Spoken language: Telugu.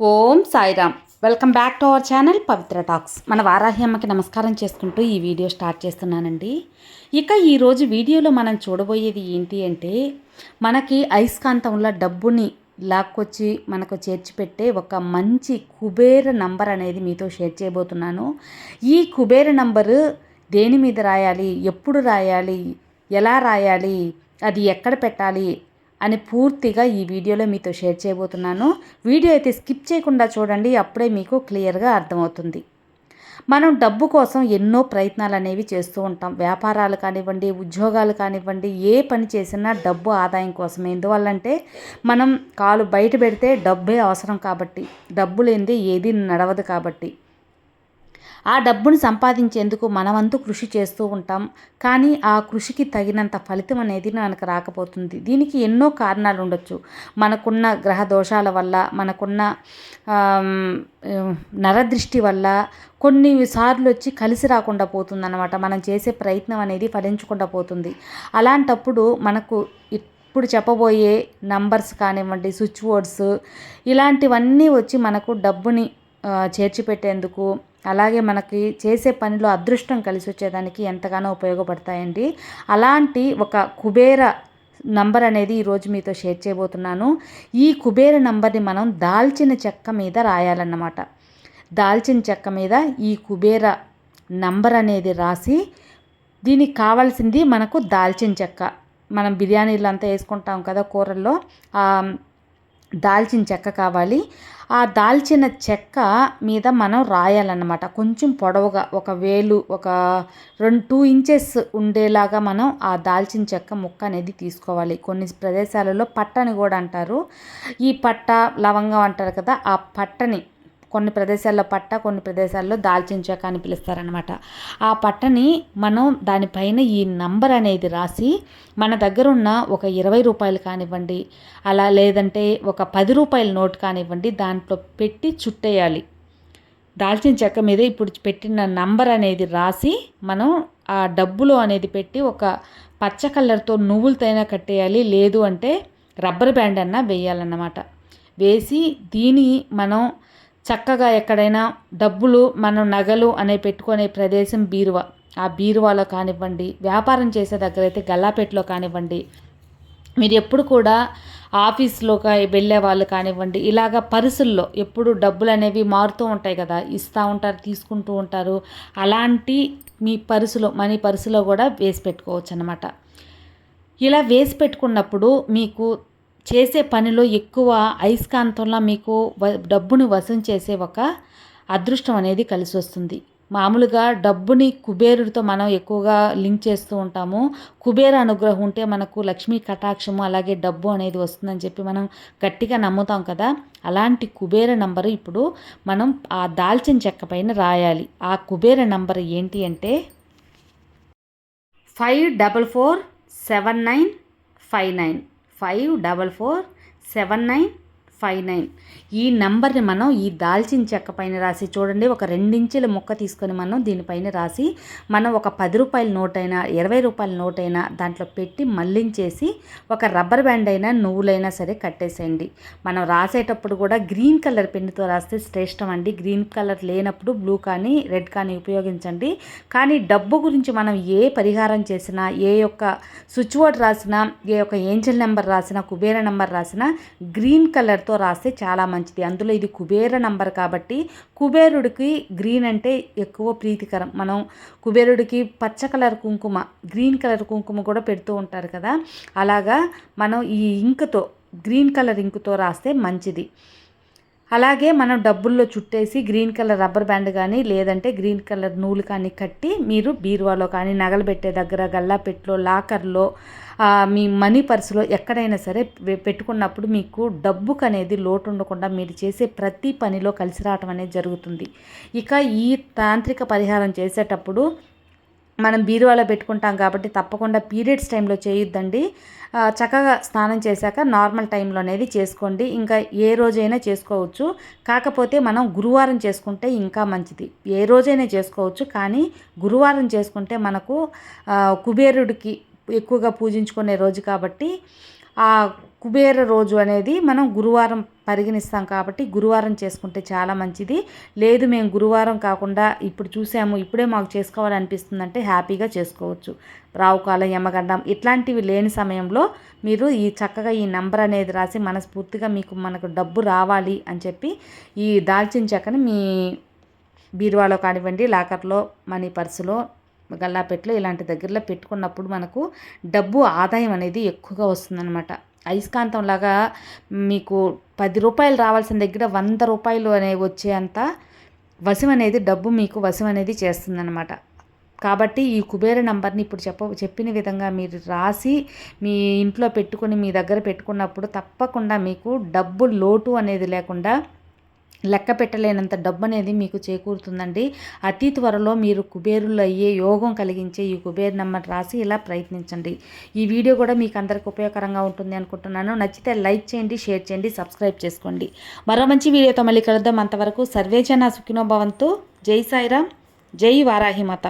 Om Sairam. Welcome back to our channel Pavitra talks. మన వారాహి అమ్మకి నమస్కారం చేసుకుంటూ ఈ వీడియో స్టార్ట్ చేస్తున్నానండి. ఇక ఈరోజు వీడియోలో మనం చూడబోయేది ఏంటి అంటే మనకి అయస్కాంతంలో డబ్బుని లాక్కొచ్చి మనకు చేర్చిపెట్టే ఒక మంచి కుబేర నంబర్ అనేది మీతో షేర్ చేయబోతున్నాను. ఈ కుబేర నంబరు దేని మీద రాయాలి? ఎప్పుడు రాయాలి? ఎలా రాయాలి? అది ఎక్కడ పెట్టాలి? అని పూర్తిగా ఈ వీడియోలో మీతో షేర్ చేయబోతున్నాను. వీడియో అయితే స్కిప్ చేయకుండా చూడండి అప్పుడే మీకు క్లియర్గా అర్థమవుతుంది. మనం డబ్బు కోసం ఎన్నో ప్రయత్నాలు అనేవి చేస్తూ ఉంటాం. వ్యాపారాలు కానివ్వండి ఉద్యోగాలు కానివ్వండి ఏ పని చేసినా డబ్బు ఆదాయం కోసమే. ఎందువల్లంటే మనం కాలు బయట పెడితే డబ్బే అవసరం కాబట్టి డబ్బు లేనిదే ఏది నడవదు కాబట్టి. ఆ డబ్బును సంపాదించేందుకు మనవంతు కృషి చేస్తూ ఉంటాం. కానీ ఆ కృషికి తగినంత ఫలితం అనేది మనకు రాకపోతుంది. దీనికి ఎన్నో కారణాలు ఉండొచ్చు. మనకున్న గ్రహ దోషాల వల్ల మనకున్న నరదృష్టి వల్ల కొన్ని సార్లు వచ్చి కలిసి రాకుండా పోతుంది అనమాట మనం చేసే ప్రయత్నం అనేది ఫలించకుండా పోతుంది. అలాంటప్పుడు మనకు ఇప్పుడు చెప్పబోయే నంబర్స్ కానివ్వండి స్విచ్ బోర్డ్స్ ఇలాంటివన్నీ వచ్చి మనకు డబ్బుని చేర్చిపెట్టేందుకు అలాగే మనకి చేసే పనిలో అదృష్టం కలిసి వచ్చేదానికి ఎంతగానో ఉపయోగపడతాయండి. అలాంటి ఒక కుబేర నంబర్ అనేది ఈరోజు మీతో షేర్ చేయబోతున్నాను. ఈ కుబేర నంబర్ని మనం దాల్చిన చెక్క మీద రాయాలన్నమాట. దాల్చిన చెక్క మీద ఈ కుబేర నంబర్ అనేది రాసి దీనికి కావాల్సింది మనకు దాల్చిన చెక్క. మనం బిర్యానీలు అంతా వేసుకుంటాం కదా కూరల్లో దాల్చిన చెక్క కావాలి. ఆ దాల్చిన చెక్క మీద మనం రాయాలన్నమాట. కొంచెం పొడవుగా ఒక వేలు ఒక రెండు టూ ఇంచెస్ ఉండేలాగా మనం ఆ దాల్చిన చెక్క ముక్క అనేది తీసుకోవాలి. కొన్ని ప్రదేశాలలో పట్టని కూడా అంటారు. ఈ పట్ట లవంగం అంటారు కదా ఆ పట్టని కొన్ని ప్రదేశాల్లో పట్ట కొన్ని ప్రదేశాల్లో దాల్చిన చెక్క అని పిలుస్తారనమాట ఆ పట్టని మనం దానిపైన ఈ నంబర్ అనేది రాసి మన దగ్గర ఉన్న ఒక ఇరవై రూపాయలు కానివ్వండి అలా లేదంటే ఒక పది రూపాయల నోట్ కానివ్వండి దాంట్లో పెట్టి చుట్టేయాలి. దాల్చిన చెక్క మీద ఇప్పుడు పెట్టిన నంబర్ అనేది రాసి మనం ఆ డబ్బులు అనేది పెట్టి ఒక పచ్చ కలర్తో నువ్వులతోనే కట్టేయాలి లేదు అంటే రబ్బర్ బ్యాండ్ అన్నా వేయాలన్నమాట. వేసి దీని మనం చక్కగా ఎక్కడైనా డబ్బులు మనం నగలు అనే పెట్టుకునే ప్రదేశం బీరువా. ఆ బీరువాలో కానివ్వండి వ్యాపారం చేసే దగ్గర అయితే గల్లాపేటలో కానివ్వండి మీరు ఎప్పుడు కూడా ఆఫీస్లో వెళ్ళే వాళ్ళు కానివ్వండి ఇలాగ పర్సుల్లో ఎప్పుడు డబ్బులు అనేవి మారుతూ ఉంటాయి కదా ఇస్తూ ఉంటారు తీసుకుంటూ ఉంటారు అలాంటి మీ పర్సులో మనీ పర్సులో కూడా వేసి పెట్టుకోవచ్చు అనమాట ఇలా వేసి పెట్టుకున్నప్పుడు మీకు చేసే పనిలో ఎక్కువ అయస్కాంతంలో మీకు డబ్బును వశం చేసే ఒక అదృష్టం అనేది కలిసి వస్తుంది. మామూలుగా డబ్బుని కుబేరుడితో మనం ఎక్కువగా లింక్ చేస్తూ ఉంటాము. కుబేర అనుగ్రహం ఉంటే మనకు లక్ష్మీ కటాక్షము అలాగే డబ్బు అనేది వస్తుందని చెప్పి మనం గట్టిగా నమ్ముతాం కదా. అలాంటి కుబేర నంబరు ఇప్పుడు మనం ఆ దాల్చిన చెక్క పైన రాయాలి. ఆ కుబేర నంబర్ ఏంటి అంటే five double four seven nine five nine. Five double four seven nine five nine. ఈ నెంబర్ని మనం ఈ దాల్చిన చెక్క పైన రాసి చూడండి ఒక రెండించెల ముక్క తీసుకొని మనం దీనిపైన రాసి మనం ఒక పది రూపాయల నోట్ అయినా ఇరవై రూపాయల నోట్ అయినా దాంట్లో పెట్టి మళ్ళించేసి ఒక రబ్బర్ బ్యాండ్ అయినా నువ్వులైనా సరే కట్టేసేయండి. మనం రాసేటప్పుడు కూడా గ్రీన్ కలర్ పెన్నుతో రాస్తే శ్రేష్టం అండి. గ్రీన్ కలర్ లేనప్పుడు బ్లూ కానీ రెడ్ కానీ ఉపయోగించండి. కానీ డబ్బు గురించి మనం ఏ పరిహారం చేసినా ఏ యొక్క స్విచ్ బోర్డ్ రాసినా ఏ యొక్క ఏంజల్ నెంబర్ రాసినా కుబేర నెంబర్ రాసినా గ్రీన్ కలర్తో రాస్తే చాలా మంచిది. అందులో ఇది కుబేర నంబర్ కాబట్టి కుబేరుడికి గ్రీన్ అంటే ఎక్కువ ప్రీతికరం. మనం కుబేరుడికి పచ్చ కలర్ కుంకుమ గ్రీన్ కలర్ కుంకుమ కూడా పెడుతూ ఉంటారు కదా. అలాగా మనం ఈ ఇంకుతో గ్రీన్ కలర్ ఇంకుతో రాస్తే మంచిది. అలాగే మనం డబ్బుల్లో చుట్టేసి గ్రీన్ కలర్ రబ్బర్ బ్యాండ్ కానీ లేదంటే గ్రీన్ కలర్ నూలు కానీ కట్టి మీరు బీరువాలో కానీ నగలు పెట్టే దగ్గర గల్లాపెట్లో లాకర్లో మీ మనీ పర్సులో ఎక్కడైనా సరే పెట్టుకున్నప్పుడు మీకు డబ్బుకు అనేది లోటు ఉండకుండా మీరు చేసే ప్రతి పనిలో కలిసి రావటం అనేది జరుగుతుంది. ఇక ఈ తాంత్రిక పరిహారం చేసేటప్పుడు మనం బీరువాలో పెట్టుకుంటాం కాబట్టి తప్పకుండా పీరియడ్స్ టైంలో చేయొద్దండి. చక్కగా స్నానం చేశాక నార్మల్ టైంలో అనేది చేసుకోండి. ఇంకా ఏ రోజైనా చేసుకోవచ్చు. కాకపోతే మనం గురువారం చేసుకుంటే ఇంకా మంచిది. ఏ రోజైనా చేసుకోవచ్చు కానీ గురువారం చేసుకుంటే మనకు కుబేరుడికి ఎక్కువగా పూజించుకునే రోజు కాబట్టి ఆ కుబేర రోజు అనేది మనం గురువారం పరిగణిస్తాం కాబట్టి గురువారం చేసుకుంటే చాలా మంచిది. లేదు మేము గురువారం కాకుండా ఇప్పుడు చూసాము ఇప్పుడే మాకు చేసుకోవాలనిపిస్తుందంటే హ్యాపీగా చేసుకోవచ్చు. రావుకాలం యమగండం ఇట్లాంటివి లేని సమయంలో మీరు ఈ చక్కగా ఈ నంబర్ అనేది రాసి మనస్ఫూర్తిగా మీకు మనకు డబ్బు రావాలి అని చెప్పి ఈ దాల్చిన చెక్కని మీ బీరువాలో కానివ్వండి లాకర్లో మనీ పర్సులో గల్లాపెట్లో ఇలాంటి దగ్గరలో పెట్టుకున్నప్పుడు మనకు డబ్బు ఆదాయం అనేది ఎక్కువగా వస్తుందన్నమాట. అయస్కాంతం లాగా మీకు పది రూపాయలు రావాల్సిన దగ్గర వంద రూపాయలు అనేవి వచ్చేంత వశం అనేది డబ్బు మీకు వశం అనేది చేస్తుందన్నమాట. కాబట్టి ఈ కుబేర నంబర్ని ఇప్పుడు చెప్ప చెప్పిన విధంగా మీరు రాసి మీ ఇంట్లో పెట్టుకుని మీ దగ్గర పెట్టుకున్నప్పుడు తప్పకుండా మీకు డబ్బు లోటు అనేది లేకుండా లెక్క పెట్టలేనంత డబ్బు అనేది మీకు చేకూరుతుందండి. అతి త్వరలో మీరు కుబేరులు అయ్యే యోగం కలిగించే ఈ కుబేర్ నెంబర్ రాసి ఇలా ప్రయత్నించండి. ఈ వీడియో కూడా మీకు అందరికి ఉపయోగకరంగా ఉంటుంది అనుకుంటున్నాను. నచ్చితే లైక్ చేయండి షేర్ చేయండి సబ్స్క్రైబ్ చేసుకోండి. మరో మంచి వీడియోతో మళ్ళీ కలుద్దాం. అంతవరకు సర్వేజన సుఖినోభవంతు జై సాయిరామ్. జై వారాహిమాత.